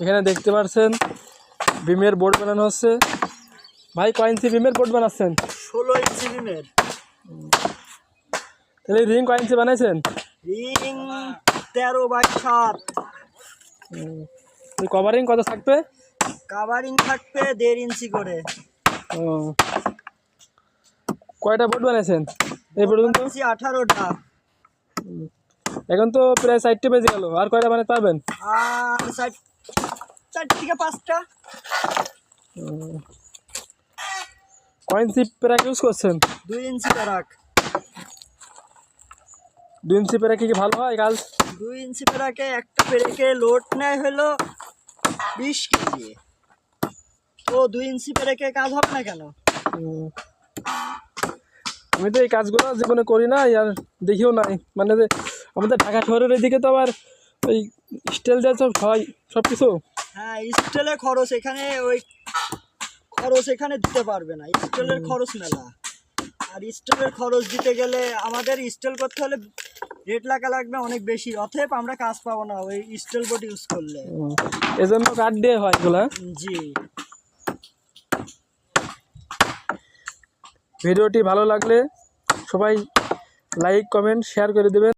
এখানে দেখতে পাচ্ছেন বিমের বোর্ড বানানো হচ্ছে। ভাই কয় ইঞ্চি বিমের বোর্ড বানাচ্ছেন? ষোলো ইঞ্চি রিমের তাহলে রিং কয় ইঞ্চি বানাইছেন? রিং তেরো বাই সাত। কভারিং কত থাকবে? কাভারিং থাকবে দেড় ইঞ্চি করে। ও। কয়টা বোর্ড বানাইছেন? এই পর্যন্ত? আঠারোটা। এখন তো প্রায় চারটে বেজে গেল। আর কয়টা বানাতে পারবেন? আর চার থেকে পাঁচটা। কয় ইঞ্চি প্যারাক ইউজ করছেন? দুই ইঞ্চি প্যারাক। দুই ইঞ্চি প্যারাক কি ভালো হয় কাজ দুই ইঞ্চি প্যারাকে একটা পেরেকে লোড নেয় হলো বিশ কেজি। তো দুই ইঞ্চি পেরেকে কাজ হবে না কেন? আমি তো এই কাজগুলো জীবনে করি না আর দেখিও নাই। মানে যে আমাদের ঢাকা শহরের এদিকে তো আবার ওই স্টেল দেওয়া সব হয় সব কিছু হ্যাঁ স্টেলে খরচ এখানে ওই খরচ এখানে দিতে পারবে না। স্টেলের খরচ মেলা। আর স্টেলের খরচ দিতে গেলে আমাদের স্টেল করতে হলে রেট লাগা লাগবে অনেক বেশি। অতএব আমরা কাজ পাবো না ওই স্টেল বোর্ড ইউজ করলে। এজন্য কাঠ দিয়ে হয় এগুলা? জি। ভিডিওটি ভালো লাগলে সবাই লাইক কমেন্ট শেয়ার করে দেবেন।